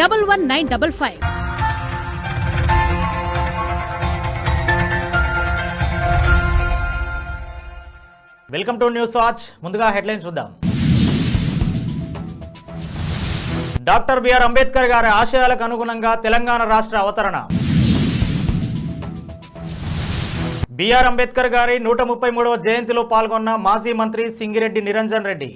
double one nine double five welcome to news watch ముందుగా headline చూద్దాం. Doctor BR Ambedkar గారి ఆశయాలకు అనుగుణంగా తెలంగాణ రాష్ట్ర అవతరణ. బిఆర్ అంబేద్కర్ గారి నూట ముప్పై మూడవ జయంతిలో పాల్గొన్న మాజీ మంత్రి సింగిరెడ్డి నిరంజన్ రెడ్డి.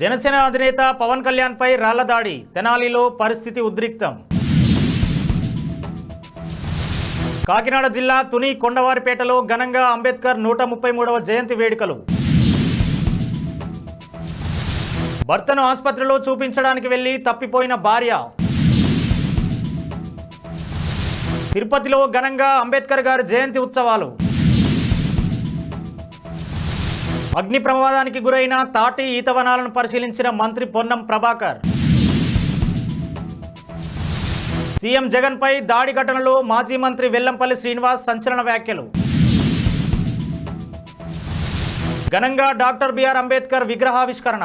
జనసేన అధినేత పవన్ కళ్యాణ్ పై రాళ్ళ దాడి తెనాలిలో పరిస్థితి ఉద్రిక్తం. కాకినాడ జిల్లా తుని కొండవారిపేటలో ఘనంగా అంబేద్కర్ నూట ముప్పై మూడవ జయంతి వేడుకలు. భర్తను ఆసుపత్రిలో చూపించడానికి వెళ్ళి తప్పిపోయిన భార్య. తిరుపతిలో ఘనంగా అంబేద్కర్ గారి జయంతి ఉత్సవాలు. అగ్ని ప్రమాదానికి గురైన తాటి ఈతవనాలను పరిశీలించిన మంత్రి పొన్నం ప్రభాకర్. సీఎం జగన్పై దాడి ఘటనలో మాజీ మంత్రి వెల్లంపల్లి శ్రీనివాస్ సంచలన వ్యాఖ్యలు. ఘనంగా డాక్టర్ బిఆర్ అంబేద్కర్ విగ్రహావిష్కరణ.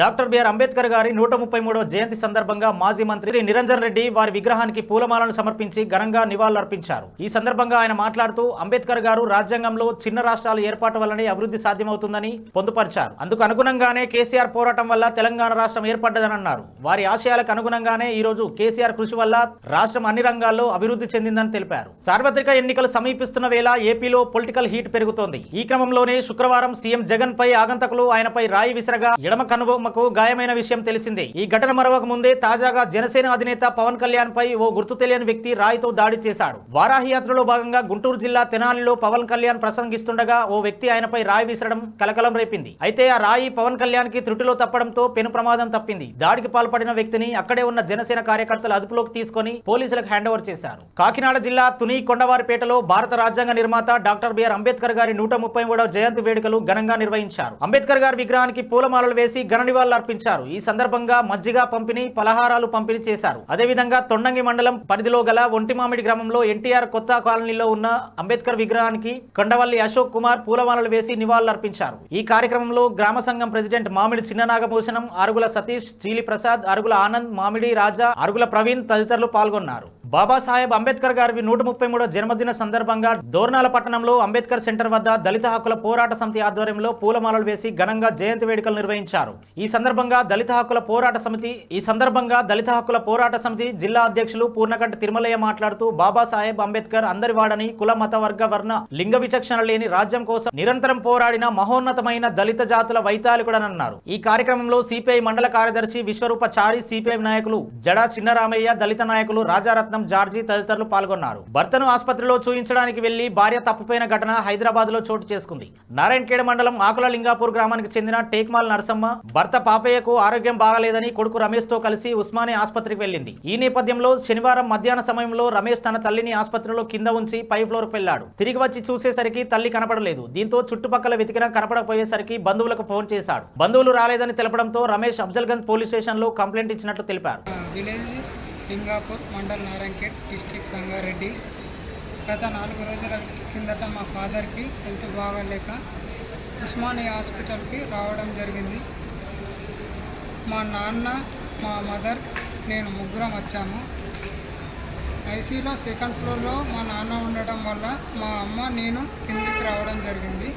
డాక్టర్ బిఆర్ అంబేద్కర్ గారి నూట ముప్పై మూడవ జయంతి సందర్భంగా మాజీ మంత్రి నిరంజన్ రెడ్డి వారి విగ్రహానికి పూలమాలను సమర్పించి ఘనంగా నివాళులర్పించారు. ఈ సందర్భంగా ఆయన మాట్లాడుతూ అంబేద్కర్ గారు రాజ్యాంగంలో చిన్న రాష్ట్రాల ఏర్పాటు వల్లనే అభివృద్ధి సాధ్యమవుతుందని పొందుపరిచారు. అందుకు అనుగుణంగానే కేసీఆర్ పోరాటం వల్ల తెలంగాణ రాష్ట్రం ఏర్పడ్డదని అన్నారు వారి ఆశయాలకు అనుగుణంగానే ఈ రోజు కేసీఆర్ కృషి వల్ల రాష్ట్రం అన్ని రంగాల్లో అభివృద్ధి చెందిందని తెలిపారు. సార్వత్రిక ఎన్నికలు సమీపిస్తున్న వేళ ఏపీలో పొలిటికల్ హీట్ పెరుగుతోంది. ఈ క్రమంలోనే శుక్రవారం సీఎం జగన్ పై ఆగంతకులు ఆయనపై రాయి విసిరగా ఎడమ కనుబొమ్మకు గాయమైన విషయం తెలిసిందే. ఈ ఘటన మరవక ముందే తాజాగా జనసేన అధినేత పవన్ కళ్యాణ్ పై ఓ గుర్తు తెలియని వ్యక్తి రాయితో దాడి చేశాడు. వారాహి యాత్రలో భాగంగా గుంటూరు జిల్లా తెనాలిలో పవన్ కళ్యాణ్ ప్రసంగిస్తుండగా ఓ వ్యక్తి ఆయనపై రాయి విసరడం కలకలం రేపింది. అయితే ఆ రాయి పవన్ కళ్యాణ్కి త్రుటిలో తప్పడంతో పెను ప్రమాదం తప్పింది. దాడికి పాల్పడిన వ్యక్తిని అక్కడే ఉన్న జనసేన కార్యకర్తలు అదుపులోకి తీసుకొని పోలీసులకు హ్యాండ్ ఓవర్ చేశారు. కాకినాడ జిల్లా తుని కొండవారిపేటలో భారత రాజ్యాంగ నిర్మాత డాక్టర్ బిఆర్ అంబేద్కర్ గారి నూట ముప్పై మూడవ జయంతి వేడుకలు ఘనంగా నిర్వహించారు. అంబేద్కర్ గారి విగ్రహానికి పూలమాలలు వేసి ఘన నివాళులు అర్పించారు. ఈ సందర్భంగా మజ్జిగ పంపిణీ పలహారాలు పంపిణీ చేశారు. అదేవిధంగా తొండంగి మండలం పరిధిలో గల ఒంటిమామిడి గ్రామంలో ఎన్టీఆర్ కొత్త కాలనీలో ఉన్న అంబేద్కర్ విగ్రహానికి కొండవల్లి అశోక్ కుమార్ పూలమాలలు వేసి నివాళులు అర్పించారు ఈ కార్యక్రమంలో గ్రామ సంఘం ప్రెసిడెంట్ మామిడి చిన్ననాగభూషణం అరుగుల సతీష్ చీలి ప్రసాద్ అరుగుల ఆనంద్ మామిడి రాజా అరుగుల ప్రవీణ్ తదితరులు పాల్గొన్నారు. బాబాసాహెబ్ అంబేద్కర్ గారి నూట ముప్పై మూడో జన్మదిన సందర్భంగా దోర్నాల పట్టణంలో అంబేద్కర్ సెంటర్ వద్ద దళిత హక్కుల పోరాట సమితి ఆధ్వర్యంలో పూలమాలలు వేసి ఘనంగా జయంతి వేడుకలు నిర్వహించారు. ఈ సందర్భంగా దళిత హక్కుల పోరాట సమితి ఈ సందర్భంగా దళిత హక్కుల పోరాట సమితి జిల్లా అధ్యక్షులు పూర్ణకంఠ తిరుమలయ్య మాట్లాడుతూ బాబాసాహెబ్ అంబేద్కర్ అందరి వాడని కుల మత వర్గ వర్ణ లింగ విచక్షణ లేని రాజ్యం కోసం నిరంతరం పోరాడిన మహోన్నతమైన దళిత జాతుల వైతాళికుడనన్నారు. ఈ కార్యక్రమంలో సిపిఐ మండల కార్యదర్శి విశ్వరూప చారి సిపిఐ నాయకులు జడా చిన్నరామయ్య దళిత నాయకులు రాజారత్నం జార్జి తదితరులు పాల్గొన్నారు. భర్తను ఆసుపత్రిలో చూయించడానికి వెళ్ళి భార్య తప్పిపోయిన ఘటన హైదరాబాద్లో చోటు చేసుకుంది. నారాయణఖేడ మండలం ఆకుల లింగాపూర్ గ్రామానికి చెందిన టేక్మాల్ నరసమ్మ భర్త పాపయ్యకు ఆరోగ్యం బాగలేదని కొడుకు రమేష్తో కలిసి ఉస్మానియా ఆసుపత్రికి వెళ్ళింది. ఈ నేపథ్యంలో శనివారం మధ్యాహ్న సమయంలో రమేష్ తన తల్లిని ఆసుపత్రిలో కింద ఉంచి పై ఫ్లోర్ వెళ్ళాడు తిరిగి వచ్చి చూసేసరికి తల్లి కనపడలేదు. దీంతో చుట్టుపక్కల వెతికినా కనపడకపోయేసరికి బంధువులకు ఫోన్ చేశాడు. బంధువులు రాలేదని తెలపడంతో రమేష్ అఫ్జల్గంజ్ పోలీస్ స్టేషన్లో కంప్లైంట్ ఇచ్చినట్లు తెలిపారు. Village Lingapur mandal Narayankhed district Sangareddy. గత నాలుగు రోజుల కిందట మా ఫాదర్కి హెల్త్ బాగాలేక ఉస్మానియా హాస్పిటల్కి రావడం జరిగింది. మా నాన్న మా మదర్ నేను ముగ్గురం వచ్చాము. ఐసీలో సెకండ్ ఫ్లోర్లో మా నాన్న ఉండడం వల్ల మా అమ్మ నేను కిందికి రావడం జరిగింది.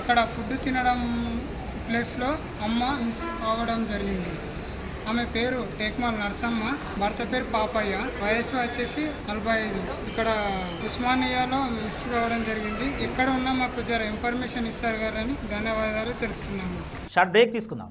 అక్కడ ఫుడ్ తినడం ప్లేస్లో అమ్మ మిస్ అవ్వడం జరిగింది. ఆమె పేరు టేక్మాల్ నరసమ్మ భర్త పేరు పాపయ్య. వయసు వచ్చేసి నలభై ఐదు ఇక్కడ ఉస్మానియాలో మిస్ కావడం జరిగింది. ఎక్కడ ఉన్నా మాకు జర ఇన్ఫర్మేషన్ ఇస్తారు గారని ధన్యవాదాలు తెలుపుతున్నాము. షార్ట్ బ్రేక్ తీసుకుందాం.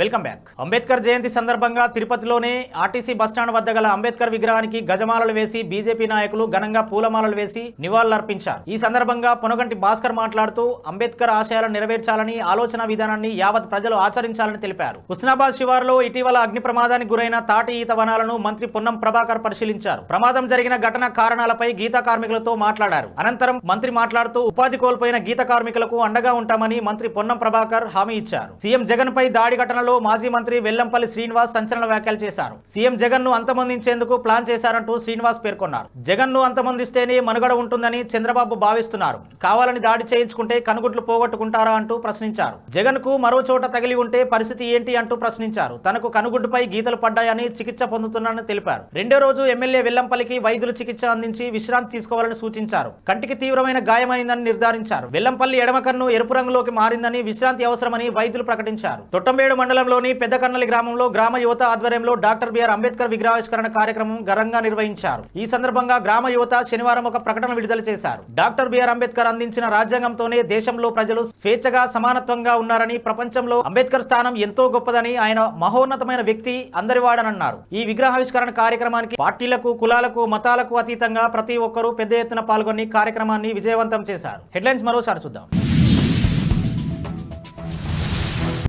Welcome back. Ambedkar Jayanti సందర్భంగా తిరుపతిలోనే ఆర్టీసీ బస్టాండ్ వద్ద గల అంబేద్కర్ విగ్రహానికి గజమాలలు వేసి బీజేపీ నాయకులు ఘనంగా పూలమాలలు వేసి నివాళులర్పించారు. ఈ సందర్భంగా పొనగంటి భాస్కర్ మాట్లాడుతూ అంబేద్కర్ ఆశయాలను నెరవేర్చాలని ఆలోచన విధానాన్ని యావత్ ప్రజలు ఆచరించాలని తెలిపారు. హుస్నాబాద్ శివారులో ఇటీవల అగ్ని ప్రమాదానికి గురైన తాటి ఈత వనాలను మంత్రి పొన్నం ప్రభాకర్ పరిశీలించారు. ప్రమాదం జరిగిన ఘటన కారణాలపై గీత కార్మికులతో మాట్లాడారు. అనంతరం మంత్రి మాట్లాడుతూ ఉపాధి కోల్పోయిన గీత కార్మికులకు అండగా ఉంటామని మంత్రి పొన్నం ప్రభాకర్ హామీ ఇచ్చారు. సీఎం జగన్ పై దాడి ఘటనలు మాజీ మంత్రి వెల్లంపల్లి శ్రీనివాస్ సంచలన వ్యాఖ్యలు చేశారు. సీఎం జగన్ను అంతమొందించేందుకు ప్లాన్ చేశారంటూ శ్రీనివాస్ పేర్కొన్నారు. జగన్ను అంతమొందిస్తేనే మనుగడ ఉంటుందని చంద్రబాబు భావిస్తున్నారు. కావాలని దాడి చేయించుకుంటే కనుగుడ్లు పోగొట్టుకుంటారా అంటూ ప్రశ్నించారు. జగన్కు మరో చోట తగిలి ఉంటే పరిస్థితి ఏంటి అంటూ ప్రశ్నించారు. తనకు కనుగుడ్డుపై గీతలు పడ్డాయని చికిత్స పొందుతున్నానని తెలిపారు. రెండో రోజు ఎమ్మెల్యే వెల్లంపల్లికి వైద్యులు చికిత్స అందించి విశ్రాంతి తీసుకోవాలని సూచించారు. కంటికి తీవ్రమైన గాయమైందని నిర్ధారించారు. వెల్లంపల్లి ఎడమ కన్ను ఎరుపు రంగులోకి మారిందని విశ్రాంతి అవసరమని వైద్యులు ప్రకటించారు. తొట్టంబేడు మండలంలోని పెద్దకన్నలి గ్రామంలో గ్రామ యువత ఆధ్వర్యంలో డాక్టర్ బిఆర్ అంబేద్కర్ విగ్రహావిష్కరణ కార్యక్రమం ఘనంగా నిర్వహించారు. ఈ సందర్భంగా గ్రామ యువత శనివారం ఒక ప్రకటన విడుదల చేశారు. డాక్టర్ బిఆర్ అంబేద్కర్ అందించిన రాజ్యాంగంతోనే దేశంలో ప్రజలు స్వేచ్ఛగా సమానత్వంగా ఉన్నారని ప్రపంచంలో అంబేద్కర్ స్థానం ఎంతో గొప్పదని ఆయన మహోన్నతమైన వ్యక్తి అందరివాడనన్నారు ఈ విగ్రహావిష్కరణ కార్యక్రమానికి పార్టీలకు కులాలకు మతాలకు అతీతంగా ప్రతి ఒక్కరూ పెద్ద ఎత్తున పాల్గొని కార్యక్రమాన్ని విజయవంతం చేశారు. హెడ్లైన్స్ మరోసారి చూద్దాం.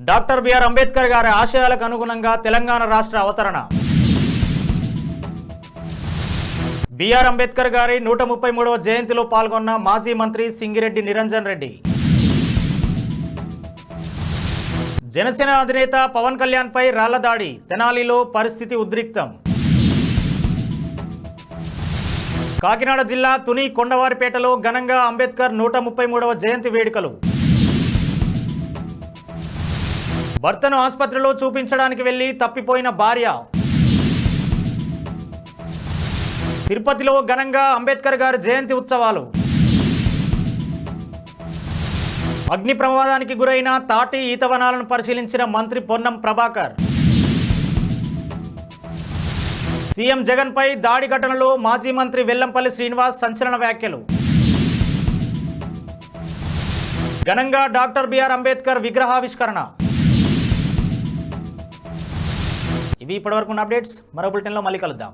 డాక్టర్ బిఆర్ అంబేద్కర్ గారి ఆశయాలకు అనుగుణంగా తెలంగాణ రాష్ట్ర అవతరణ. బిఆర్ అంబేద్కర్ గారి నూట ముప్పై మూడవ జయంతిలో పాల్గొన్న మాజీ మంత్రి సింగిరెడ్డి నిరంజన్ రెడ్డి. జనసేన అధినేత పవన్ కళ్యాణ్ పై రాళ్ళ దాడి తెనాలిలో పరిస్థితి ఉద్రిక్తం. కాకినాడ జిల్లా తుని కొండవారిపేటలో ఘనంగా అంబేద్కర్ నూట ముప్పై మూడవ జయంతి వేడుకలు. భర్తను ఆసుపత్రిలో చూపించడానికి వెళ్ళి తప్పిపోయిన భార్య. తిరుపతిలో ఘనంగా అంబేద్కర్ గారి జయంతి ఉత్సవాలు. అగ్ని ప్రమాదానికి గురైన తాటి ఈతవనాలను పరిశీలించిన మంత్రి పొన్నం ప్రభాకర్. సీఎం జగన్పై దాడి ఘటనలో మాజీ మంత్రి వెల్లంపల్లి శ్రీనివాస్ సంచలన వ్యాఖ్యలు. ఘనంగా డాక్టర్ బిఆర్ అంబేద్కర్ విగ్రహావిష్కరణ. ఇవి ఇప్పటివరకు ఉన్న అప్డేట్స్. మరో బులెటిన్లో మళ్ళీ కలుద్దాం.